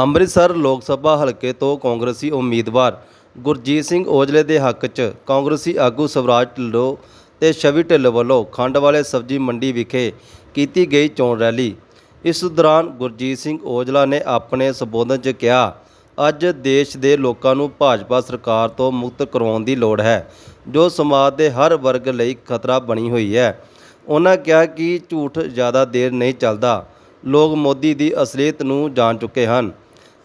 ਅੰਮ੍ਰਿਤਸਰ ਲੋਕ ਸਭਾ ਹਲਕੇ ਤੋਂ ਕਾਂਗਰਸੀ ਉਮੀਦਵਾਰ ਗੁਰਜੀਤ ਸਿੰਘ ਔਜਲੇ ਦੇ ਹੱਕ 'ਚ ਕਾਂਗਰਸੀ ਆਗੂ ਸਵਰਾਜ ਢਿੱਲੋਂ ਤੇ ਸ਼ਵੀ ਢਿੱਲੋਂ ਵੱਲੋਂ ਖੰਡ ਵਾਲੇ ਸਬਜ਼ੀ ਮੰਡੀ ਵਿਖੇ ਕੀਤੀ ਗਈ ਚੋਣ ਰੈਲੀ। ਇਸ ਦੌਰਾਨ ਗੁਰਜੀਤ ਸਿੰਘ ਔਜਲਾ ਨੇ ਆਪਣੇ ਸੰਬੋਧਨ 'ਚ ਕਿਹਾ, ਅੱਜ ਦੇਸ਼ ਦੇ ਲੋਕਾਂ ਨੂੰ ਭਾਜਪਾ ਸਰਕਾਰ ਤੋਂ ਮੁਕਤ ਕਰਵਾਉਣ ਦੀ ਲੋੜ ਹੈ, ਜੋ ਸਮਾਜ ਦੇ ਹਰ ਵਰਗ ਲਈ ਖਤਰਾ ਬਣੀ ਹੋਈ ਹੈ। ਉਹਨਾਂ ਕਿਹਾ ਕਿ ਝੂਠ ਜ਼ਿਆਦਾ ਦੇਰ ਨਹੀਂ ਚੱਲਦਾ। ਲੋਕ ਮੋਦੀ ਦੀ ਅਸਲੀਅਤ ਨੂੰ ਜਾਣ ਚੁੱਕੇ ਹਨ।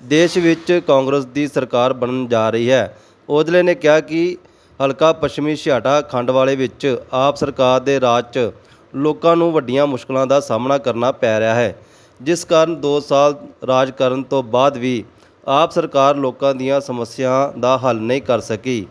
ਦੇਸ਼ ਵਿੱਚ ਕਾਂਗਰਸ ਦੀ ਸਰਕਾਰ ਬਣਨ ਜਾ ਰਹੀ ਹੈ। ਔਜਲੇ ਨੇ ਕਿਹਾ ਕਿ ਹਲਕਾ ਪੱਛਮੀ ਛਿਆਟਾ ਖੰਡ ਵਾਲੇ ਵਿੱਚ ਆਪ ਸਰਕਾਰ ਦੇ ਰਾਜ 'ਚ ਲੋਕਾਂ ਨੂੰ ਵੱਡੀਆਂ ਮੁਸ਼ਕਲਾਂ ਦਾ ਸਾਹਮਣਾ ਕਰਨਾ ਪੈ ਰਿਹਾ ਹੈ। ਜਿਸ ਕਾਰਨ 2 ਸਾਲ ਰਾਜ ਕਰਨ ਤੋਂ ਬਾਅਦ ਵੀ ਆਪ ਸਰਕਾਰ ਲੋਕਾਂ ਦੀਆਂ ਸਮੱਸਿਆਵਾਂ ਦਾ ਹੱਲ ਨਹੀਂ ਕਰ ਸਕੀ।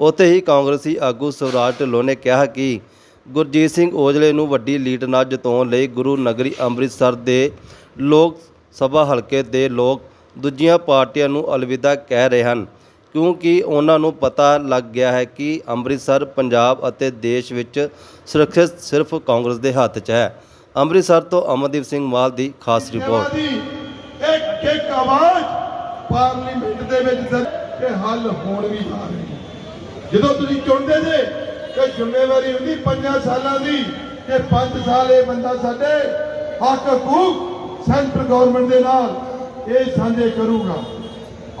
ਉੱਥੇ ਹੀ ਕਾਂਗਰਸੀ ਆਗੂ ਸਵਰਾਜ ਢਿੱਲੋਂ ਨੇ ਕਿਹਾ ਕਿ ਗੁਰਜੀਤ ਸਿੰਘ ਔਜਲੇ ਨੂੰ ਵੱਡੀ ਲੀਡ ਨਾਲ ਜਿਤਾਉਣ ਲਈ ਗੁਰੂ ਨਗਰੀ ਅੰਮ੍ਰਿਤਸਰ ਦੇ ਲੋਕ ਸਭਾ ਹਲਕੇ ਦੇ ਲੋਕ ਦੂਜੀਆਂ ਪਾਰਟੀਆਂ ਨੂੰ ਅਲਵਿਦਾ ਕਹਿ ਰਹੇ ਹਨ, ਕਿਉਂਕਿ ਉਹਨਾਂ ਨੂੰ ਪਤਾ ਲੱਗ ਗਿਆ ਹੈ ਕਿ ਅੰਮ੍ਰਿਤਸਰ, ਪੰਜਾਬ ਅਤੇ ਦੇਸ਼ ਵਿੱਚ ਸੁਰੱਖਿਅਤ ਸਿਰਫ ਕਾਂਗਰਸ ਦੇ ਹੱਥ 'ਚ ਹੈ। ਅੰਮ੍ਰਿਤਸਰ ਤੋਂ ਅਮਨਦੀਪ ਸਿੰਘ ਮਾਲ ਦੀ ਖਾਸ ਰਿਪੋਰਟ। ਇੱਕ ਇੱਕ ਆਵਾਜ਼ ਪਾਰਲੀਮੈਂਟ ਦੇ ਵਿੱਚ ਤੇ ਹੱਲ ਹੋਣ ਵੀ ਜਾ ਰਹੀ ਜਦੋਂ ਤੁਸੀਂ ਚੁਣਦੇ ਜੇ ਕਿ ਜ਼ਿੰਮੇਵਾਰੀ ਹੁੰਦੀ ਪੰਜਾਂ ਸਾਲਾਂ ਦੀ ਕਿ 5 ਸਾਲ ਇਹ ਬੰਦਾ ਸਾਡੇ ਹੱਕ ਹਕੂਕ ਸੈਂਟਰ ਗਵਰਨਮੈਂਟ ਦੇ ਨਾਲ ਇਹ ਸਾਂਝੇ ਕਰੂਗਾ।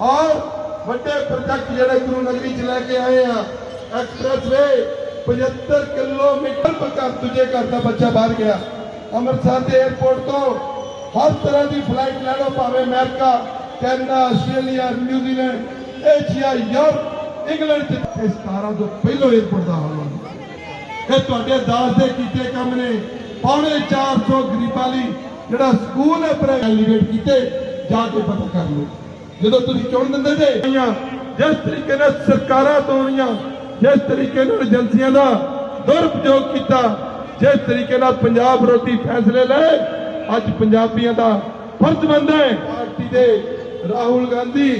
ਔਰ ਵੱਡੇ ਪ੍ਰੋਜੈਕਟ ਜਿਹੜੇ ਗੁਰੂ ਨਗਰੀ ਚ ਲੈ ਕੇ ਆਏ ਆ, ਐਕਸਪ੍ਰੈਸਵੇ 75 ਕਿਲੋਮੀਟਰ ਘਰ ਦੂਜੇ ਘਰ ਦਾ ਬੱਚਾ ਬਾਹਰ ਗਿਆ। ਅੰਮ੍ਰਿਤਸਰ ਦੇ 에ਅਰਪੋਰਟ ਤੋਂ ਹਰ ਤਰ੍ਹਾਂ ਦੀ ਫਲਾਈਟ ਲੈ ਲਓ, ਭਾਵੇਂ America, Canada, Australia New Zealand Asia, Europe, England ਚ। ਇਹ 17 ਤੋਂ ਪਹਿਲਾਂ 에ਅਰਪੋਰਟ ਦਾ ਹਾਲ ਇਹ ਤੁਹਾਡੇ ਦਾਸ ਦੇ ਕੀਤੇ ਕੰਮ ਨੇ। ਪੌਣੇ 400 ਗਰੀਬਾਂ ਲਈ ਜਿਹੜਾ ਸਕੂਲ ਹੈ, ਪਰ ਐਲੀਵੇਟ ਕੀਤੇ। ਜਾ ਕੇ ਪਤਾ ਕਰ ਲਓ। ਜਦੋਂ ਤੁਸੀਂ ਚੁਣ ਦਿੰਦੇ ਜੇ, ਜਿਸ ਤਰੀਕੇ ਨਾਲ ਸਰਕਾਰਾਂ ਤੋੜੀਆਂ ਜਿਸ ਤਰੀਕੇ ਨਾਲ ਏਜੰਸੀਆਂ ਦਾ ਦੁਰਉਪਯੋਗ ਕੀਤਾ, ਜਿਸ ਤਰੀਕੇ ਨਾਲ ਪੰਜਾਬ ਵਿਰੋਧੀ ਫੈਸਲੇ ਲਏ, ਅੱਜ ਪੰਜਾਬੀਆਂ ਦਾ ਫਰਜ਼ ਬਣਦਾ ਹੈ। ਪਾਰਟੀ ਦੇ ਰਾਹੁਲ ਗਾਂਧੀ,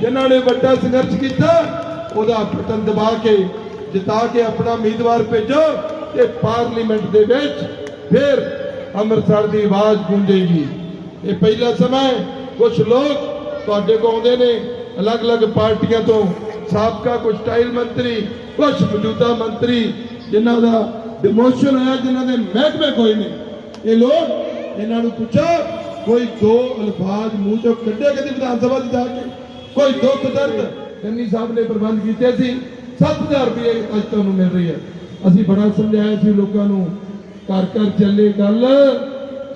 ਜਿਨ੍ਹਾਂ ਨੇ ਵੱਡਾ ਸੰਘਰਸ਼ ਕੀਤਾ, ਉਹਦਾ ਬਟਨ ਦਬਾ ਕੇ, ਜਿਤਾ ਕੇ ਆਪਣਾ ਉਮੀਦਵਾਰ ਭੇਜੋ ਤੇ ਪਾਰਲੀਮੈਂਟ ਦੇ ਵਿੱਚ ਫਿਰ ਅੰਮ੍ਰਿਤਸਰ ਦੀ ਆਵਾਜ਼ ਗੂੰਜੇਗੀ। ਇਹ ਪਹਿਲਾ ਸਮਾਂ ਕੁਝ ਲੋਕ ਤੁਹਾਡੇ ਕੋਲ ਆਉਂਦੇ ਨੇ, ਅਲੱਗ-ਅਲੱਗ ਪਾਰਟੀਆਂ ਤੋਂ, ਸਾਬਕਾ ਕੁਝ ਟਾਈਲ ਮੰਤਰੀ ਕੁਝ ਮੌਜੂਦਾ ਮੰਤਰੀ, ਜਿਨ੍ਹਾਂ ਦਾ ਡਿਮੋਸ਼ਨ ਹੋਇਆ, ਜਿਨ੍ਹਾਂ ਦੇ ਮਹਿਕਮੇ ਕੋਈ ਨਹੀਂ। ਇਹ ਲੋਕ ਇਹਨਾਂ ਨੂੰ ਪੁੱਛੋ, ਕੋਈ ਦੋ ਅਲਫਾਜ਼ ਮੂੰਹ ਚੋਂ ਕੱਢੇ ਕਦੀ ਵਿਧਾਨ ਸਭਾ 'ਚ ਜਾ ਕੇ? ਕੋਈ ਦੁੱਖ, ਦਰਦ? ਚੰਨੀ ਸਾਹਿਬ ਨੇ ਪ੍ਰਬੰਧ ਕੀਤੇ ਸੀ 7000 ਰੁਪਏ ਅੱਜ ਤੁਹਾਨੂੰ ਮਿਲ ਰਹੀ ਹੈ। ਅਸੀਂ ਬੜਾ ਸਮਝਾਇਆ ਸੀ ਲੋਕਾਂ ਨੂੰ ਘਰ ਘਰ ਚੱਲੇ ਗੱਲ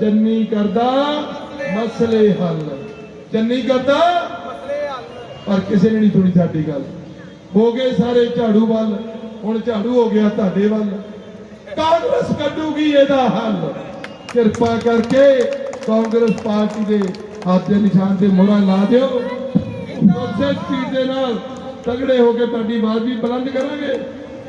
ਚੰਨੀ ਕਰਦਾ, ਮਸਲੇ ਹੱਲ। ਚੰਨੀ ਕਰਦਾ। ਪਰ ਕਿਸੇ ਨੇ ਨਹੀਂ ਸੁਣੀ ਸਾਡੀ ਗੱਲ। ਹੋ ਗਏ ਸਾਰੇ ਝਾੜੂ ਵੱਲ। ਹੁਣ ਝਾੜੂ ਹੋ ਗਿਆ ਤੁਹਾਡੇ ਵੱਲ। ਕਾਂਗਰਸ ਕੱਢੂਗੀ ਇਹਦਾ ਹੱਲ। ਕਿਰਪਾ ਕਰਕੇ ਕਾਂਗਰਸ ਪਾਰਟੀ ਦੇ ਹੱਥ ਦੇ ਨਿਸ਼ਾਨ ਤੇ ਮੋਹਰਾਂ ਲਾ ਦਿਓ। ਉਸੇ ਸਪੀਡ ਦੇ ਨਾਲ ਤਗੜੇ ਹੋ ਕੇ ਤੁਹਾਡੀ ਆਵਾਜ਼ ਵੀ ਬੁਲੰਦ ਕਰਾਂਗੇ।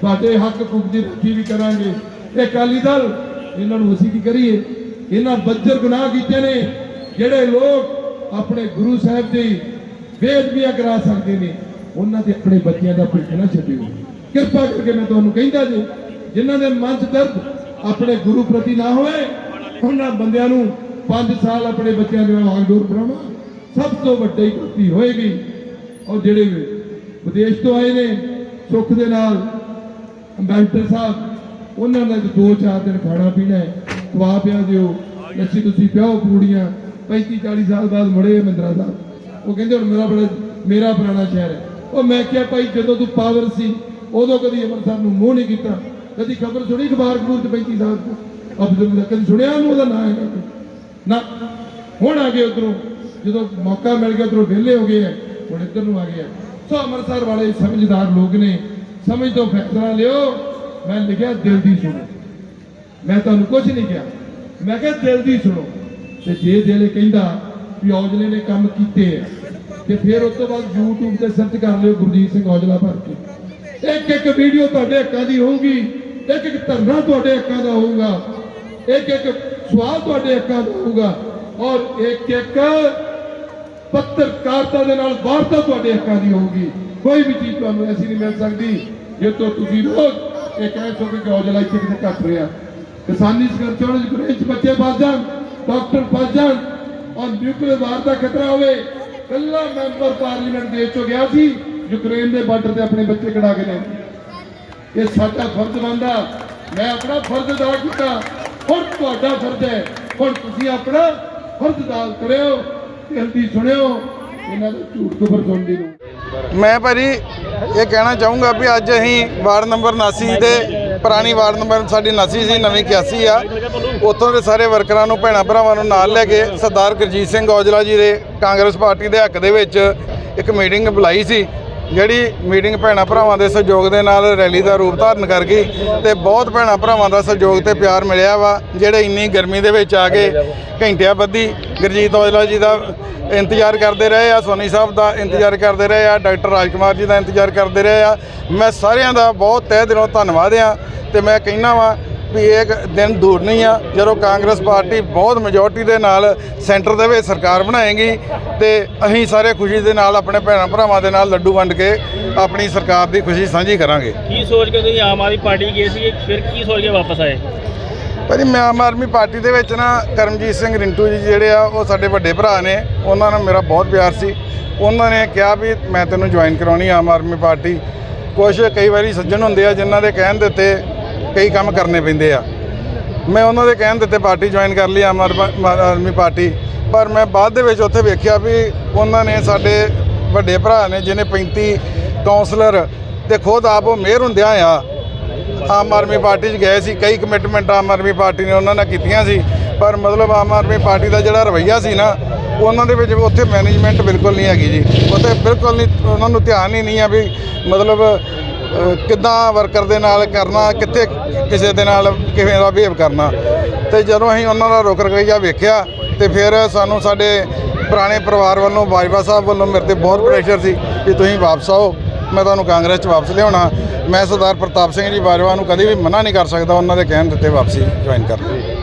ਤੁਹਾਡੇ ਹੱਕ ਹਕੂਕ ਦੀ ਰੱਖੀ ਵੀ ਕਰਾਂਗੇ। ਇਹ ਅਕਾਲੀ ਦਲ, ਇਹਨਾਂ ਨੂੰ ਅਸੀਂ ਕੀ ਕਰੀਏ? ਇਹਨਾਂ ਬੱਜਰ ਗੁਨਾਹ ਕੀਤੇ ਨੇ। ਜਿਹੜੇ ਲੋਕ ਆਪਣੇ ਗੁਰੂ ਸਾਹਿਬ ਦੀ ਬੇਅਦਬੀਆਂ ਕਰਾ ਸਕਦੇ ਨੇ, ਉਹਨਾਂ ਦੇ ਆਪਣੇ ਬੱਚਿਆਂ ਦਾ ਭੁੱਖ ਨਾ ਛੱਡਿਓ। ਕਿਰਪਾ ਕਰਕੇ ਮੈਂ ਤੁਹਾਨੂੰ ਕਹਿੰਦਾ ਜੀ, ਜਿਨ੍ਹਾਂ ਦੇ ਮਨ 'ਚ ਦਰਦ ਆਪਣੇ ਗੁਰੂ ਪ੍ਰਤੀ ਨਾ ਹੋਵੇ, ਉਹਨਾਂ ਬੰਦਿਆਂ ਨੂੰ 5 ਸਾਲ ਆਪਣੇ ਬੱਚਿਆਂ ਦੇ ਨਾਲ ਵਾਂਗਡੋਰ ਬਣਾਉਣਾ ਸਭ ਤੋਂ ਵੱਡੀ ਗਲਤੀ ਹੋਏਗੀ। ਔਰ ਜਿਹੜੇ ਵਿਦੇਸ਼ ਤੋਂ ਆਏ ਨੇ, ਸੁੱਖ ਦੇ ਨਾਲ, ਅੰਬੈਸਡਰ ਸਾਹਿਬ, ਉਹਨਾਂ ਨੇ ਦੋ ਚਾਰ ਦਿਨ ਖਾਣਾ ਪੀਣਾ ਹੈ। ਖਵਾ ਪਿਆ ਦਿਓ। ਲੱਸੀ ਤੁਸੀਂ ਪਿਆਓ ਪੂੜੀਆਂ। 35 40 ਸਾਲ ਬਾਅਦ ਮੁੜੇ ਮਹਿੰਦਰਾ ਸਾਹਿਬ ਉਹ ਕਹਿੰਦੇ ਹੁਣ ਮੇਰਾ ਬੜਾ ਮੇਰਾ ਪੁਰਾਣਾ ਸ਼ਹਿਰ ਹੈ। ਉਹ ਮੈਂ ਕਿਹਾ, ਭਾਈ, ਜਦੋਂ ਤੂੰ ਪਾਵਰ ਸੀ, ਉਦੋਂ ਕਦੀ ਅੰਮ੍ਰਿਤਸਰ ਨੂੰ ਮੂੰਹ ਨਹੀਂ ਕੀਤਾ। ਕਦੀ ਖਬਰ ਸੁਣੀ ਅਖਬਾਰ ਖਬੂਰ ਚ 35 ਸਾਲ ਤੋਂ ਅਬਦੁਲ ਦਾ ਕਦੀ ਸੁਣਿਆ ਉਹਨੂੰ ਉਹਦਾ ਨਾਂ ਹੈਗਾ ਨਾ। ਹੁਣ ਆ ਗਏ ਉਧਰੋਂ। ਜਦੋਂ ਮੌਕਾ ਮਿਲ ਗਿਆ, ਉਧਰੋਂ ਵਿਹਲੇ ਹੋ ਗਏ ਆ। ਹੁਣ ਇੱਧਰ ਨੂੰ ਆ ਗਏ ਆ। ਸੋ ਅੰਮ੍ਰਿਤਸਰ ਵਾਲੇ ਸਮਝਦਾਰ ਲੋਕ ਨੇ, ਸਮਝ ਤੋਂ ਫੈਸਲਾ ਲਿਓ। ਮੈਂ ਲਿਖਿਆ, ਦਿਲ ਦੀ ਸੁਣੋ। ਮੈਂ ਤੁਹਾਨੂੰ ਕੁਝ ਨਹੀਂ ਕਿਹਾ। ਮੈਂ ਕਿਹਾ, ਦਿਲ ਦੀ ਸੁਣੋ। ਤੇ ਜੇ ਦਿਲ ਕਹਿੰਦਾ ਵੀ ਔਜਲੇ ਨੇ ਕੰਮ ਕੀਤੇ ਆ, ਤੇ ਫਿਰ ਉਸ ਤੋਂ ਬਾਅਦ YouTube ਤੇ ਸਰਚ ਕਰ ਲਿਓ ਗੁਰਜੀਤ ਸਿੰਘ ਔਜਲਾ ਭਰ ਕੇ। ਇੱਕ ਇੱਕ ਵੀਡੀਓ ਤੁਹਾਡੇ ਹੱਕਾਂ ਦੀ ਹੋਊਗੀ, ਇੱਕ ਇੱਕ ਧਰਨਾ ਤੁਹਾਡੇ ਹੱਕਾਂ ਦਾ ਹੋਊਗਾ, ਇੱਕ ਇੱਕ ਸਵਾਲ ਤੁਹਾਡੇ ਹੱਕਾਂ ਦਾ ਹੋਊਗਾ ਔਰ ਇੱਕ ਇੱਕ ਪੱਤਰਕਾਰਤਾ ਦੇ ਨਾਲ ਵਾਰਤਾ ਤੁਹਾਡੇ ਹੱਕਾਂ ਦੀ ਹੋਊਗੀ। ਕੋਈ ਵੀ ਚੀਜ਼ ਤੁਹਾਨੂੰ ਐਸੀ ਨਹੀਂ ਮਿਲ ਸਕਦੀ ਜੇ ਤੋਂ ਤੁਸੀਂ ਰੋਜ਼ ਇਹ ਕਹਿ ਸਕੋ ਕਿ ਔਜਲਾ ਇੱਥੇ ਕਿਤੇ ਘਟ ਰਿਹਾ। ਕਿਸਾਨੀ ਸੰਘਰਸ਼ ਦੇ ਗ੍ਰੇਚ ਬੱਚੇ ਫਸ ਜਾਣ। ਡਾਕਟਰ ਫਸ ਜਾਣ ਔਰ ਨਿਊਕਲੀਅਰ ਵਾਰ ਦਾ ਖਤਰਾ ਹੋਵੇ ਕੱਲਾ ਮੈਂਬਰ ਪਾਰਲੀਮੈਂਟ ਦੇਸ਼ ਚੋਂ ਗਿਆ ਸੀ, ਯੂਕਰੇਨ ਦੇ ਬਾਰਡਰ ਤੇ ਆਪਣੇ ਬੱਚੇ ਕਢਾ ਕੇ ਲੈ ਇਹ ਸਾਡਾ ਫਰਜ਼ ਬਣਦਾ, ਮੈਂ ਆਪਣਾ ਫਰਜ਼ ਅਦਾ ਕੀਤਾ। ਹੁਣ ਤੁਹਾਡਾ ਫਰਜ਼ ਹੈ, ਹੁਣ ਤੁਸੀਂ ਆਪਣਾ ਫਰਜ਼ ਅਦਾ ਕਰਿਓ ਜਲਦੀ ਸੁਣਿਓ, ਇਹਨਾਂ ਦਾ ਝੂਠ ਖਬਰ ਸੁਣਦੀ ਨੂੰ ਮੈਂ ਭਾਜੀ ਇਹ ਕਹਿਣਾ ਚਾਹੂੰਗਾ ਵੀ ਅੱਜ ਅਸੀਂ ਵਾਰਡ ਨੰਬਰ 79 ਦੇ ਪੁਰਾਣੀ ਵਾਰਡ ਨੰਬਰ ਸਾਡੀ 79 ਸੀ, ਨਵੀਂ 81 ਆ। ਉੱਥੋਂ ਦੇ ਸਾਰੇ ਵਰਕਰਾਂ ਨੂੰ, ਭੈਣਾਂ ਭਰਾਵਾਂ ਨੂੰ ਨਾਲ ਲੈ ਕੇ ਸਰਦਾਰ ਗੁਰਜੀਤ ਸਿੰਘ ਔਜਲਾ ਜੀ ਦੇ ਕਾਂਗਰਸ ਪਾਰਟੀ ਦੇ ਹੱਕ ਦੇ ਵਿੱਚ ਇੱਕ ਮੀਟਿੰਗ ਬੁਲਾਈ ਸੀ, ਜਿਹੜੀ ਮੀਟਿੰਗ ਭੈਣਾਂ ਭਰਾਵਾਂ ਦੇ ਸਹਿਯੋਗ ਦੇ ਨਾਲ ਰੈਲੀ ਦਾ ਰੂਪ ਧਾਰਨ ਕਰ ਗਈ ਤੇ ਬਹੁਤ ਭੈਣਾਂ ਭਰਾਵਾਂ ਦਾ ਸਹਿਯੋਗ ਤੇ ਪਿਆਰ ਮਿਲਿਆ ਵਾ, ਜਿਹੜੇ ਇੰਨੀ ਗਰਮੀ ਦੇ ਵਿੱਚ ਆ ਕੇ ਘੰਟਿਆਂ ਬੱਧੀ ਗੁਰਜੀਤ ਔਜਲਾ ਜੀ ਦਾ ਇੰਤਜ਼ਾਰ ਕਰਦੇ ਰਹੇ ਆ, ਸੋਨੀ ਸਾਹਿਬ ਦਾ ਇੰਤਜ਼ਾਰ ਕਰਦੇ ਰਹੇ ਆ, ਡਾਕਟਰ ਰਾਜਕੁਮਾਰ ਜੀ ਦਾ ਇੰਤਜ਼ਾਰ ਕਰਦੇ ਰਹੇ ਆ। ਮੈਂ ਸਾਰਿਆਂ ਦਾ ਬਹੁਤ ਤਹਿ ਦਿਲੋਂ ਧੰਨਵਾਦ ਆ ਤੇ ਮੈਂ ਕਹਿਣਾ ਵਾਂ ਵੀ ਇਹ ਇੱਕ ਦਿਨ ਦੂਰ ਨਹੀਂ ਆ ਜਦੋਂ ਕਾਂਗਰਸ ਪਾਰਟੀ ਬਹੁਤ ਮੈਜੋਰਟੀ ਦੇ ਨਾਲ ਸੈਂਟਰ ਦੇ ਵਿੱਚ ਸਰਕਾਰ ਬਣਾਏਗੀ ਤੇ ਅਸੀਂ ਸਾਰੇ ਖੁਸ਼ੀ ਦੇ ਨਾਲ ਆਪਣੇ ਭੈਣਾਂ ਭਰਾਵਾਂ ਦੇ ਨਾਲ ਲੱਡੂ ਵੰਡ ਕੇ ਆਪਣੀ ਸਰਕਾਰ ਦੀ ਖੁਸ਼ੀ ਸਾਂਝੀ ਕਰਾਂਗੇ। ਕੀ ਸੋਚ ਕੇ ਤੁਸੀਂ ਆਮ ਆਦਮੀ ਪਾਰਟੀ ਗਏ ਸੀ ਫਿਰ ਕੀ ਸੋਚ ਕੇ ਵਾਪਸ ਆਏ? ਭਾਜੀ ਮੈਂ ਆਮ ਆਦਮੀ ਪਾਰਟੀ ਦੇ ਵਿੱਚ ਨਾ ਕਰਮਜੀਤ ਸਿੰਘ ਰਿੰਟੂ ਜੀ ਜਿਹੜੇ ਆ ਉਹ ਸਾਡੇ ਵੱਡੇ ਭਰਾ ਨੇ ਉਹਨਾਂ ਨਾਲ ਮੇਰਾ ਬਹੁਤ ਪਿਆਰ ਸੀ। ਉਹਨਾਂ ਨੇ ਕਿਹਾ ਵੀ ਮੈਂ ਤੈਨੂੰ ਜੁਆਇਨ ਕਰਾਉਣੀ ਆਮ ਆਦਮੀ ਪਾਰਟੀ। ਕੁਝ ਕਈ ਵਾਰੀ ਸੱਜਣ ਹੁੰਦੇ ਆ ਜਿਨ੍ਹਾਂ ਦੇ ਕਹਿਣ ਦੇ ਉੱਤੇ ਕਈ ਕੰਮ ਕਰਨੇ ਪੈਂਦੇ ਆ। ਮੈਂ ਉਹਨਾਂ ਦੇ ਕਹਿਣ ਦਿੱਤੇ ਪਾਰਟੀ ਜੁਆਇਨ ਕਰ ਲਈ, ਆਮ ਆਦਮ- ਆਦਮੀ ਪਾਰਟੀ। ਪਰ ਮੈਂ ਬਾਅਦ ਦੇ ਵਿੱਚ ਉੱਥੇ ਵੇਖਿਆ ਵੀ ਉਹਨਾਂ ਨੇ ਸਾਡੇ ਵੱਡੇ ਭਰਾ ਨੇ, ਜਿਹਨੇ 35 ਕਾਉਂਸਲਰ ਤੇ ਖੁਦ ਆਪ ਉਹ ਮੇਅਰ ਹੁੰਦਿਆਂ ਆ, ਆਮ ਆਦਮੀ ਪਾਰਟੀ 'ਚ ਗਏ ਸੀ। ਕਈ ਕਮਿਟਮੈਂਟ ਆਮ ਆਦਮੀ ਪਾਰਟੀ ਨੇ ਉਹਨਾਂ ਨਾਲ ਕੀਤੀਆਂ ਸੀ। ਪਰ ਮਤਲਬ ਆਮ ਆਦਮੀ ਪਾਰਟੀ ਦਾ ਜਿਹੜਾ ਰਵੱਈਆ ਸੀ ਨਾ, ਉਹਨਾਂ ਦੇ ਵਿੱਚ ਉੱਥੇ ਮੈਨੇਜਮੈਂਟ ਬਿਲਕੁਲ ਨਹੀਂ ਹੈਗੀ ਜੀ। ਉੱਥੇ ਬਿਲਕੁਲ ਨਹੀਂ, ਉਹਨਾਂ ਨੂੰ ਧਿਆਨ ਹੀ ਨਹੀਂ ਆ ਵੀ ਮਤਲਬ ਕਿੱਦਾਂ ਵਰਕਰ ਦੇ ਨਾਲ ਕਰਨਾ, ਕਿੱਥੇ ਕਿਸੇ ਦੇ ਨਾਲ ਕਿਵੇਂ ਦਾ ਬਿਹੇਵ ਕਰਨਾ। ਤੇ ਜਦੋਂ ਅਸੀਂ ਉਹਨਾਂ ਦਾ ਰੁਕ ਰਵੱਈਆ ਵੇਖਿਆ, ਤੇ ਫਿਰ ਸਾਨੂੰ ਸਾਡੇ ਪੁਰਾਣੇ ਪਰਿਵਾਰ ਵੱਲੋਂ, ਬਾਜਵਾ ਸਾਹਿਬ ਵੱਲੋਂ ਮੇਰੇ ਤੇ ਬਹੁਤ ਪ੍ਰੈਸ਼ਰ ਸੀ ਕਿ ਤੁਸੀਂ ਵਾਪਸ ਆਓ। ਮੈਂ ਤੁਹਾਨੂੰ ਕਾਂਗਰਸ 'ਚ ਵਾਪਸ ਲਿਆਉਣਾ। ਮੈਂ ਸਰਦਾਰ ਪ੍ਰਤਾਪ ਸਿੰਘ ਜੀ ਬਾਜਵਾ ਨੂੰ ਕਦੇ ਵੀ ਮਨਾ ਨਹੀਂ ਕਰ ਸਕਦਾ ਉਹਨਾਂ ਦੇ ਕਹਿਣ ਦਿੱਤੇ ਵਾਪਸੀ ਜੁਆਇਨ ਕਰਨ।